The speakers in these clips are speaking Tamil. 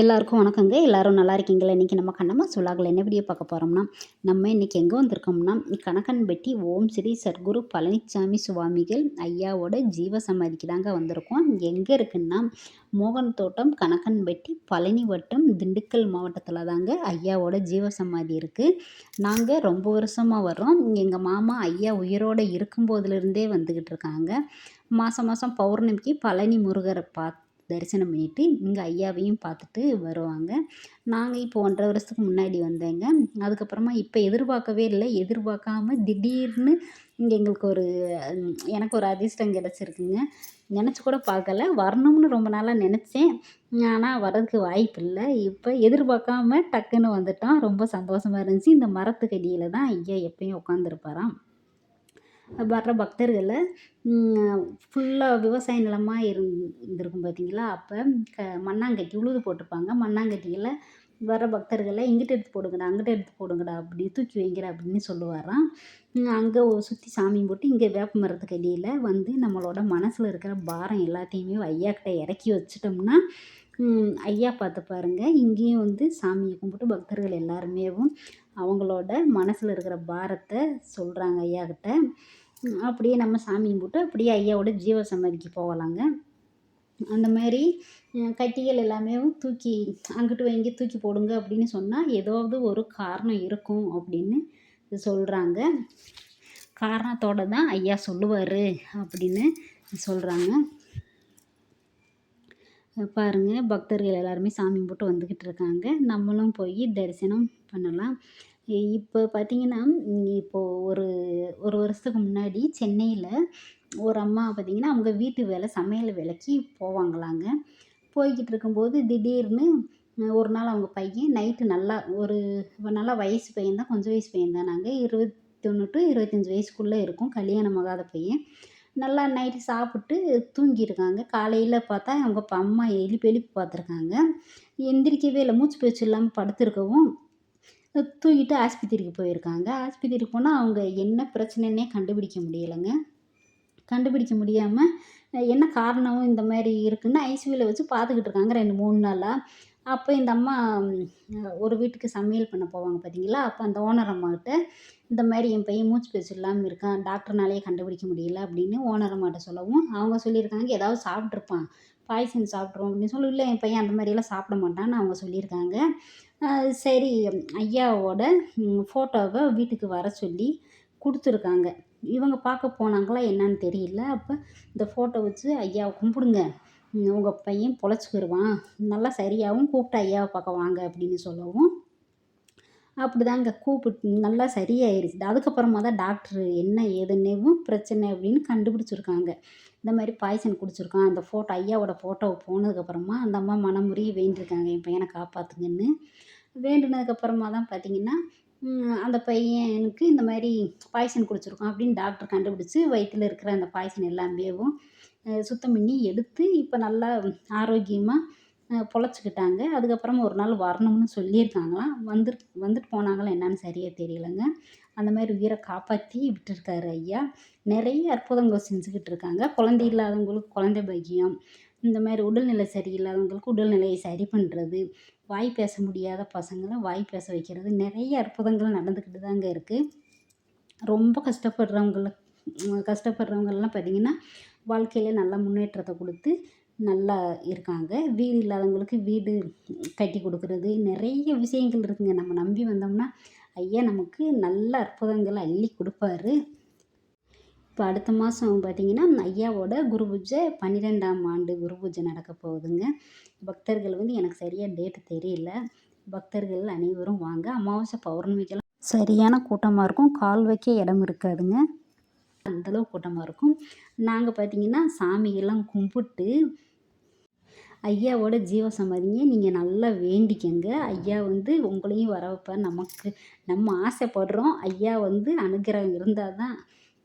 எல்லாருக்கும் வணக்கங்க. எல்லாரும் நல்லா இருக்கீங்களா? இன்றைக்கி நம்ம கண்ணம்மா சொல்லாகல என்ன வீடியோ பார்க்க போகிறோம்னா நம்ம இன்றைக்கி எங்கே வந்திருக்கோம்னா கணக்கன்பட்டி ஓம் ஸ்ரீ சர்க்குரு பழனிசாமி சுவாமிகள் ஐயாவோட ஜீவ சமாதிக்கு தாங்க வந்திருக்கோம். எங்கே இருக்குன்னா மோகன் தோட்டம் கணக்கன்பட்டி பழனி வட்டம் திண்டுக்கல் மாவட்டத்தில் தாங்க ஐயாவோட ஜீவ சமாதி இருக்குது நாங்கள் ரொம்ப வருஷமாக வர்றோம். எங்கள் மாமா ஐயா உயிரோடு இருக்கும்போதுலேருந்தே வந்துக்கிட்டு இருக்காங்க. மாதம் மாதம் பௌர்ணமிக்கு பழனி முருகரை பார்த்து தரிசனம் பண்ணிவிட்டு இங்கே ஐயாவையும் பார்த்துட்டு வருவாங்க. நாங்கள் இப்போ ஒன்றரை வருஷத்துக்கு முன்னாடி வந்தேங்க. அதுக்கப்புறமா இப்போ எதிர்பார்க்கவே இல்லை. எதிர்பார்க்காம திடீர்னு இங்கே எங்களுக்கு ஒரு எனக்கு ஒரு அதிர்ஷ்டம் கிடச்சிருக்குங்க. நினச்சி கூட பார்க்கல. வரணும்னு ரொம்ப நாளாக நினச்சேன். ஆனால் வர்றதுக்கு வாய்ப்பு இல்லை. இப்போ எதிர்பார்க்காம டக்குன்னு வந்துட்டோம். ரொம்ப சந்தோஷமாக இருந்துச்சு. இந்த மரத்துக்கடியில் தான் ஐயா எப்பயும் உட்காந்துருப்பாராம் வர்ற பக்தர்களை ஃபுல்லாக விவசாய நிலமாக இருந்திருக்கும் பார்த்தீங்களா அப்போ க மண்ணாங்கட்டி உழுது போட்டிருப்பாங்க. மண்ணாங்கட்டியில் வர பக்தர்களை இங்கிட்ட எடுத்து போடுங்கடா அங்கிட்ட எடுத்து போடுங்கடா அப்படி தூக்கி வைங்கடா அப்படின்னு சொல்லுவாராம். அங்கே சுற்றி சாமி போட்டு இங்கே வேப்ப மரத்துக்கு அடியில் வந்து நம்மளோட மனசில் இருக்கிற பாரம் எல்லாத்தையுமே ஐயாக்கிட்ட இறக்கி வச்சிட்டோம்னா ஐயா பார்த்து பாருங்கள் இங்கேயும் வந்து சாமியை கும்பிட்டு பக்தர்கள் எல்லாருமேவும் அவங்களோட மனசில் இருக்கிற பாரத்தை சொல்கிறாங்க ஐயா கிட்ட அப்படியே நம்ம சாமி கும்பிட்டு அப்படியே ஐயாவோட ஜீவ சமாதிக்கு போகலாங்க. அந்த மாதிரி கட்டிகள் எல்லாமே தூக்கி அங்கிட்டு வாங்கி தூக்கி போடுங்க அப்படின்னு சொன்னால் ஏதாவது ஒரு காரணம் இருக்கும் அப்படின்னு சொல்கிறாங்க காரணத்தோடு தான் ஐயா சொல்லுவார் அப்படின்னு சொல்கிறாங்க பாருங்கள் பக்தர்கள் எல்லாருமே சாமி கும்பிட்டு வந்துக்கிட்டு இருக்காங்க. நம்மளும் போய் தரிசனம் பண்ணலாம். இப்போ பார்த்தீங்கன்னா இப்போது ஒரு ஒரு வருஷத்துக்கு முன்னாடி சென்னையில் ஒரு அம்மா பார்த்திங்கன்னா அவங்க வீட்டு வேலை சமையல் வேலைக்கு போவாங்களாங்க. போய்கிட்டு இருக்கும்போது திடீர்னு ஒரு நாள் அவங்க பையன் நைட்டு நல்லா ஒரு நல்லா வயசு பையன் தான் கொஞ்சம் வயசு பையன் தான் நாங்கள் இருபத்தொன்று டு இருபத்தஞ்சி வயசுக்குள்ளே இருக்கும் கல்யாணம் ஆகாத பையன். நல்லா நைட்டு சாப்பிட்டு தூங்கியிருக்காங்க. காலையில் பார்த்தா அவங்க அம்மா எழுப்பி எழுப்பி பார்த்துருக்காங்க. எந்திரிக்கவே இல்லை. மூச்சு பேச்சு இல்லாமல் படுத்திருக்கவும் தூக்கிட்டு ஆஸ்பத்திரிக்கு போயிருக்காங்க. ஆஸ்பத்திரிக்கு போனால் அவங்க என்ன பிரச்சனைன்னே கண்டுபிடிக்க முடியலைங்க. கண்டுபிடிக்க முடியாமல் என்ன காரணமும் இந்த மாதிரி இருக்குதுன்னு ஐசியூவில் வச்சு பார்த்துக்கிட்டு இருக்காங்க. ரெண்டு மூணு நாளாக அப்போ இந்த அம்மா ஒரு வீட்டுக்கு சமையல் பண்ண போவாங்க பார்த்தீங்களா அப்போ அந்த ஓனர் அம்மாக்கிட்ட இந்த மாதிரி என் பையன் மூச்சு பேச்சு இல்லாமல் இருக்கான் டாக்டர்னாலேயே கண்டுபிடிக்க முடியல அப்படின்னு ஓனர் அம்மாட்ட சொல்லவும் அவங்க சொல்லியிருக்காங்க ஏதாவது சாப்பிட்ருப்பான் பாய்சன் சாப்பிட்ருவோம் அப்படின்னு சொல்லி இல்லை என் பையன் அந்த மாதிரியெல்லாம் சாப்பிட மாட்டான்னு அவங்க சொல்லியிருக்காங்க. சரி ஐயாவோட ஃபோட்டோவை வீட்டுக்கு வர சொல்லி கொடுத்துருக்காங்க. இவங்க பார்க்க போனாங்களா என்னன்னு தெரியல. அப்போ இந்த ஃபோட்டோ வச்சு ஐயாவை கும்பிடுங்க. உங்கள் பையன் பொழைச்சிக்கிடுவான் நல்லா சரியாகவும் கூப்பிட்டு ஐயாவை பார்க்க வாங்க அப்படின்னு சொல்லவும். அப்படிதாங்க கூப்பிட்டு நல்லா சரியாயிருச்சு. அதுக்கப்புறமா தான் டாக்டரு என்ன ஏதுன்னேவும் பிரச்சனை அப்படின்னு கண்டுபிடிச்சிருக்காங்க. இந்த மாதிரி பாய்சன் குடிச்சிருக்கான். அந்த ஃபோட்டோ ஐயாவோட ஃபோட்டோவை போனதுக்கப்புறமா அந்த அம்மா மனமுறி வேண்டியிருக்காங்க என் பையனை காப்பாற்றுங்கன்னு வேண்டுனதுக்கப்புறமா தான் பார்த்தீங்கன்னா அந்த பையனுக்கு இந்த மாதிரி பாய்சன் குடிச்சிருக்கான் அப்படின்னு டாக்டர் கண்டுபிடிச்சி வயிற்றில் இருக்கிற அந்த பாய்சன் எல்லாமேவும் சுத்தம் பண்ணி எடுத்து இப்போ நல்லா ஆரோக்கியமாக பொழைச்சிக்கிட்டாங்க. அதுக்கப்புறமா ஒரு நாள் வரணும்னு சொல்லியிருக்காங்களாம். வந்துட்டு வந்துட்டு போனாங்களா என்னன்னு சரியாக தெரியலைங்க. அந்த மாதிரி உயிரை காப்பாற்றி விட்டுருக்காரு ஐயா. நிறைய அற்புதங்கள் செஞ்சுக்கிட்டு இருக்காங்க. குழந்தை இல்லாதவங்களுக்கு குழந்தை பாக்கியம் இந்த மாதிரி உடல்நிலை சரியில்லாதவங்களுக்கு உடல்நிலையை சரி பண்ணுறது வாய் பேச முடியாத பசங்களை வாய் பேச வைக்கிறது. நிறைய அற்புதங்கள் நடந்துக்கிட்டு தாங்க இருக்குது ரொம்ப கஷ்டப்படுறவங்கள கஷ்டப்படுறவங்கெல்லாம் பார்த்திங்கன்னா வாழ்க்கையில் நல்ல முன்னேற்றத்தை கொடுத்து நல்லா இருக்காங்க. வீடு இல்லாதவங்களுக்கு வீடு கட்டி கொடுக்குறது. நிறைய விஷயங்கள் இருக்குங்க. நம்ம நம்பி வந்தோம்னா ஐயா நமக்கு நல்ல அற்புதங்களை அள்ளி கொடுப்பாரு. இப்போ அடுத்த மாதம் பார்த்திங்கன்னா ஐயாவோட குரு பூஜை பன்னிரெண்டாம் ஆண்டு குரு பூஜை நடக்க போகுதுங்க. பக்தர்கள் வந்து எனக்கு சரியாக டேட்டு தெரியல. பக்தர்கள் அனைவரும் வாங்க. அமாவாசை பௌர்ணமிக்கெல்லாம் சரியான கூட்டமாக இருக்கும். கால் வைக்க இடம் இருக்காதுங்க. அந்தளவு கூட்டமாக இருக்கும். நாங்கள் பார்த்திங்கன்னா சாமியெல்லாம் கும்பிட்டு ஐயாவோட ஜீவ சமாதிங்க நீங்கள் நல்லா வேண்டிக்கங்க. ஐயா வந்து உங்களையும் வர வைப்பார். நமக்கு நம்ம ஆசைப்படுறோம். ஐயா வந்து அனுகிரகம் இருந்தால் தான்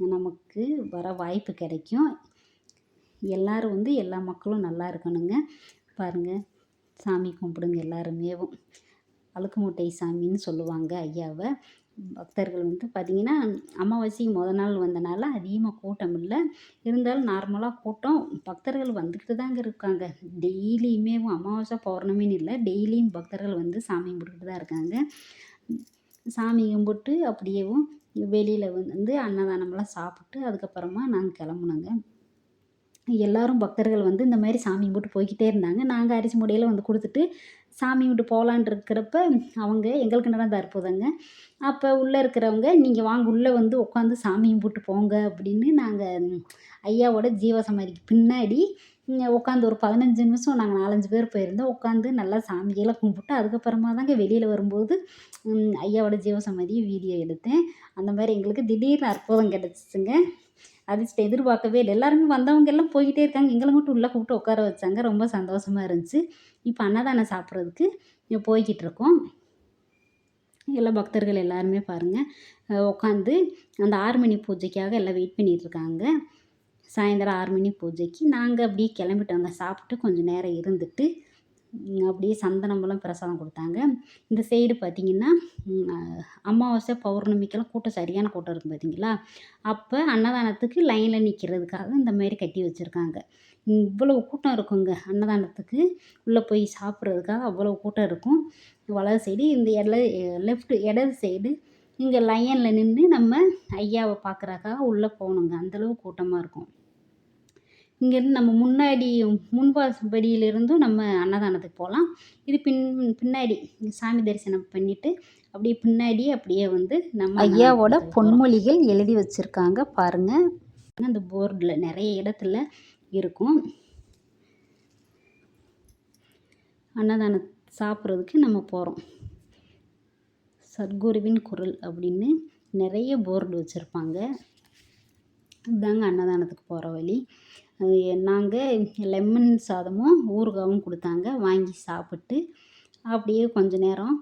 நமக்கு வர வாய்ப்பு கிடைக்கும். எல்லோரும் வந்து எல்லா மக்களும் நல்லா இருக்கணுங்க. பாருங்கள் சாமி கும்பிடுங்க எல்லாருமேவும். அழுக்கு மூட்டை சாமின்னு சொல்லுவாங்க ஐயாவை. பக்தர்கள் வந்து பார்த்திங்கன்னா அமாவாசைக்கு முத நாள் வந்தனால அதிகமாக கூட்டம் இல்லை. இருந்தாலும் நார்மலாக கூட்டம் பக்தர்கள் வந்துக்கிட்டு தாங்க இருக்காங்க. டெய்லியுமே அமாவாசை பௌர்ணமின்னு இல்லை டெய்லியும் பக்தர்கள் வந்து சாமி கும்பிட்டுட்டு தான் இருக்காங்க. சாமி கும்பிட்டு அப்படியேவும் வெளியில் வந்து அன்னதானம்லாம் சாப்பிட்டு அதுக்கப்புறமா நாங்கள் கிளம்புனோங்க. எல்லாரும் பக்தர்கள் வந்து இந்த மாதிரி சாமி கும்பிட்டு போய்கிட்டே இருந்தாங்க. நாங்கள் அரிசி மூடையில் வந்து கொடுத்துட்டு சாமி கும்பிட்டு போகலான் இருக்கிறப்ப அவங்க எங்களுக்கு நடந்த அற்புதங்க? அப்போ உள்ளே இருக்கிறவங்க நீங்கள் வாங்க உள்ளே வந்து உட்காந்து சாமி கும்பிட்டு போங்க அப்படின்னு நாங்கள் ஐயாவோட ஜீவசமாதிக்கு பின்னாடி உட்காந்து ஒரு பதினஞ்சு நிமிஷம் நாங்கள் நாலஞ்சு பேர் போயிருந்தோம். உட்காந்து நல்லா சாமியெல்லாம் கும்பிட்டு அதுக்கப்புறமா தாங்க வெளியில் வரும்போது ஐயாவோட ஜீவசமாதியை வீடியோ எடுத்தேன். அந்த மாதிரி எங்களுக்கு திடீர்னு அற்புதம் கிடச்சிச்சுங்க. அதிர்ஷ்டம் எதிர்பார்க்கவே இல்லை. எல்லாருமே வந்தவங்க எல்லாம் போய்கிட்டே இருக்காங்க. எங்களை மட்டும் உள்ளே கூப்பிட்டு உட்கார வச்சாங்க. ரொம்ப சந்தோஷமாக இருந்துச்சு. இப்போ அன்னதானம் சாப்பிட்றதுக்கு போய்கிட்டு இருக்கோம். எல்லா பக்தர்கள் எல்லாருமே பாருங்கள் உட்காந்து அந்த ஆறு மணி பூஜைக்காக எல்லாம் வெயிட் பண்ணிகிட்ருக்காங்க சாயந்தரம் ஆறு மணி பூஜைக்கு நாங்கள் அப்படியே கிளம்பிட்டோங்க. சாப்பிட்டு கொஞ்சம் நேரம் இருந்துட்டு அப்படியே சந்தனம்லாம் பிரசாதம் கொடுத்தாங்க. இந்த சைடு பார்த்திங்கன்னா அமாவாசை பௌர்ணமிக்கெல்லாம் கூட்டம் சரியான கூட்டம் இருக்கும் பார்த்தீங்களா அப்போ அன்னதானத்துக்கு லைனில் நிற்கிறதுக்காக இந்த மாதிரி கட்டி வச்சுருக்காங்க. இவ்வளவு கூட்டம் இருக்குங்க. அன்னதானத்துக்கு உள்ளே போய் சாப்பிட்றதுக்காக அவ்வளோ கூட்டம் இருக்கும். வலது சைடு இந்த இட லெஃப்ட் இடது சைடு இங்கே லைனில் நின்று நம்ம ஐயாவை பார்க்குறக்காக உள்ளே போகணுங்க. அந்தளவு கூட்டமாக இருக்கும். இங்கேருந்து நம்ம முன்னாடி முன்வாசப்படியிலிருந்தும் நம்ம அன்னதானத்துக்கு போகலாம் இது பின் பின்னாடி சாமி தரிசனம் பண்ணிவிட்டு அப்படியே பின்னாடி அப்படியே வந்து நம்ம ஐயாவோட பொன்மொழிகள் எழுதி வச்சுருக்காங்க பாருங்கள் அந்த போர்டில் நிறைய இடத்துல இருக்கும். அன்னதானம் சாப்பிட்றதுக்கு நம்ம போகிறோம் சத்குருவின் குரல் அப்படின்னு நிறைய போர்டு வச்சுருப்பாங்க. இதுதாங்க அன்னதானத்துக்கு போகிற வழி. நாங்கள் லெமன் சாதமும் ஊறுகாயும் கொடுத்தாங்க. வாங்கி சாப்பிட்டு அப்படியே கொஞ்ச நேரம்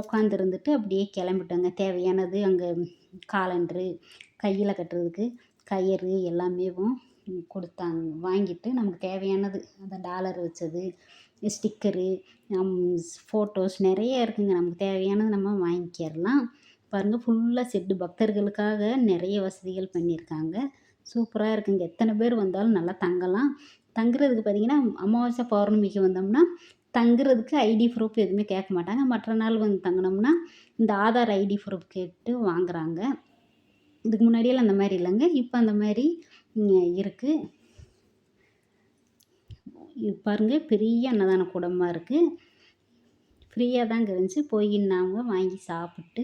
உட்காந்துருந்துட்டு அப்படியே கிளம்பிட்டோங்க. தேவையானது அங்கே காலண்டரு கையில் கட்டுறதுக்கு கயிறு எல்லாமேவும் கொடுத்தாங்க. வாங்கிட்டு நமக்கு தேவையானது. அந்த டாலர் வச்சது ஸ்டிக்கரு ஃபோட்டோஸ் நிறைய இருக்குங்க. நமக்கு தேவையானது நம்ம வாங்கிக்கிறலாம் பாருங்கள் ஃபுல்லாக செட்டு பக்தர்களுக்காக நிறைய வசதிகள் பண்ணியிருக்காங்க. சூப்பராக இருக்குங்க. எத்தனை பேர் வந்தாலும் நல்லா தங்கலாம். தங்குறதுக்கு பார்த்திங்கன்னா அமாவாசை பௌர்ணமிக்கு வந்தோம்னா தங்குறதுக்கு ஐடி ப்ரூஃப் எதுவுமே கேட்க மாட்டாங்க. மற்ற நாள் வந்து தங்கினோம்னா இந்த ஆதார் ஐடி ப்ரூஃப் கேட்டு வாங்குகிறாங்க இதுக்கு முன்னாடியெல்லாம் அந்த மாதிரி இல்லைங்க. இப்போ அந்த மாதிரி இருக்குது பாருங்கள் பெரிய அன்னதான கூடமாக இருக்குது ஃப்ரீயாக தாங்க இருந்துச்சு. போய் நாங்கள் வாங்கி சாப்பிட்டு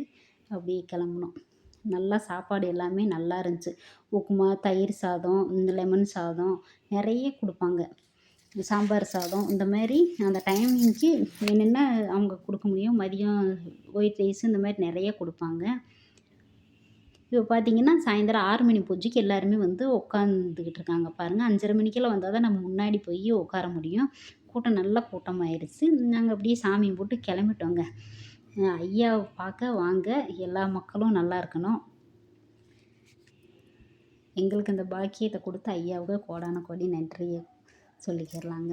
அப்படியே கிளம்புனோம். நல்லா சாப்பாடு எல்லாமே நல்லா இருந்துச்சு. உப்புமா தயிர் சாதம் இந்த லெமன் சாதம் நிறைய கொடுப்பாங்க. சாம்பார் சாதம் இந்த மாதிரி அந்த டைமிங்க்கு என்னென்ன அவங்க கொடுக்க முடியும் மதியம் ஒயிட் ரைஸ் இந்த மாதிரி நிறைய கொடுப்பாங்க. இப்போ பார்த்தீங்கன்னா சாயந்தரம் ஆறு மணி பூஜைக்கு எல்லாருமே வந்து உட்காந்துக்கிட்டு இருக்காங்க. பாருங்கள் அஞ்சரை மணிக்கெல்லாம் வந்தால் தான் நம்ம முன்னாடி போய் உட்கார முடியும். கூட்டம் நல்ல கூட்டமாயிருச்சு. நாங்கள் அப்படியே சாமி போட்டு கிளம்பிட்டோங்க. ஐயாவை பார்க்க வாங்க. எல்லா மக்களும் நல்லா இருக்கணும். எங்களுக்கு இந்த பாக்கியத்தை கொடுத்த ஐயாவுக்கு கோடான கோடி நன்றியை சொல்லிக்கிறலாங்க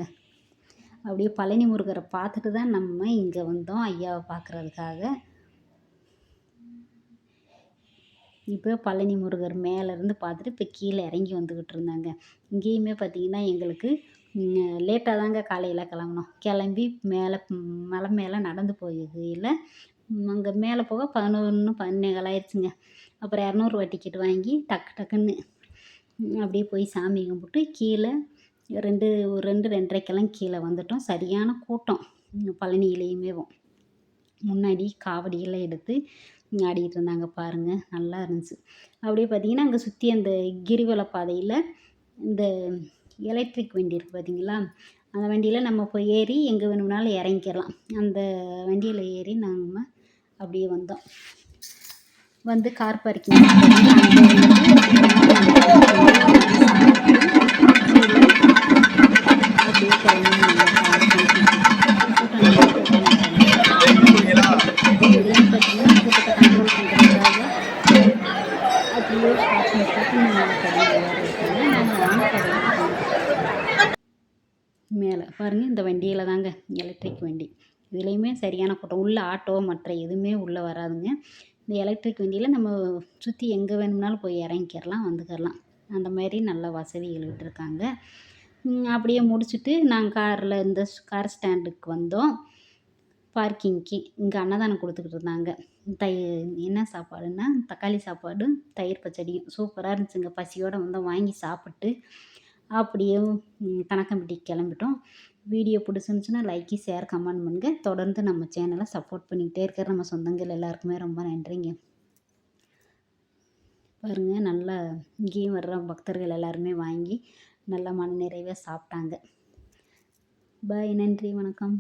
அப்படியே பழனி முருகரை பார்த்துட்டு தான் நம்ம இங்கே வந்தோம் ஐயாவை பார்க்குறதுக்காக. இப்போ பழனி முருகர் மேலேருந்து பார்த்துட்டு இப்போ கீழே இறங்கி வந்துக்கிட்டு இருந்தாங்க. இங்கேயுமே பார்த்திங்கன்னா எங்களுக்கு லேட்டாக தாங்க காலையில் கிளம்புனோம் கிளம்பி மேலே மலை மேலே நடந்து போகையில் அங்கே மேலே போக பதினொன்று பதினேகால் ஆயிடுச்சுங்க. அப்புறம் இரநூறுவா டிக்கெட் வாங்கி டக்கு டக்குன்னு அப்படியே போய் சாமி கும்பிட்டு கீழே ரெண்டு ஒரு ரெண்டு ரெண்டரைக்கெல்லாம் கீழே வந்துட்டோம். சரியான கூட்டம். பழனியிலையுமேவும் முன்னாடி காவடியெல்லாம் எடுத்து ஆடிக்கிட்டு இருந்தாங்க பாருங்கள் நல்லா இருந்துச்சு. அப்படியே பார்த்தீங்கன்னா அங்கே சுற்றி அந்த கிரிவல பாதையில் இந்த எலக்ட்ரிக் வண்டி இருக்குது பார்த்தீங்களா அந்த வண்டியில் நம்ம போய் ஏறி எங்கே வேணும்னாலும் இறங்கிக்கலாம். அந்த வண்டியில் ஏறி நம்ம அப்படியே வந்தோம். வந்து கார் பார்க்கிங் அப்படியே பாருங்கள் இந்த வண்டியில் தாங்க எலக்ட்ரிக் வண்டி. இதுலேயுமே சரியான கூட்டம். உள்ளே ஆட்டோ மற்ற எதுவுமே உள்ளே வராதுங்க. இந்த எலக்ட்ரிக் வண்டியில் நம்ம சுற்றி எங்கே வேணும்னாலும் போய் இறங்கிக்கிறலாம் வந்துக்கிறலாம் அந்த மாதிரி நல்ல வசதிகள் விட்டுருக்காங்க அப்படியே முடிச்சுட்டு நாங்கள் காரில் இந்த கார் ஸ்டாண்டுக்கு வந்தோம். பார்க்கிங்க்கு இங்கே அன்னதானம் கொடுத்துக்கிட்டு இருந்தாங்க. தை என்ன சாப்பாடுன்னா தக்காளி சாப்பாடு தயிர் பச்சடியும். சூப்பராக இருந்துச்சுங்க. பசியோடு வந்து வாங்கி சாப்பிட்டு அப்படியே கணக்கம்பட்டிக்கு கிளம்பிட்டோம். வீடியோ பிடிச்சிருந்துச்சுன்னா லைக்கு ஷேர் கமெண்ட் பண்ணுங்கள் தொடர்ந்து நம்ம சேனலை சப்போர்ட் பண்ணிக்கிட்டே இருக்கிற நம்ம சொந்தங்கள் எல்லாருக்குமே ரொம்ப நன்றிங்க. பாருங்கள் நல்லா இங்கேயும் வர்ற பக்தர்கள் எல்லாருமே வாங்கி நல்லா மன நிறைவாக சாப்பிட்டாங்க. பாய் நன்றி வணக்கம்.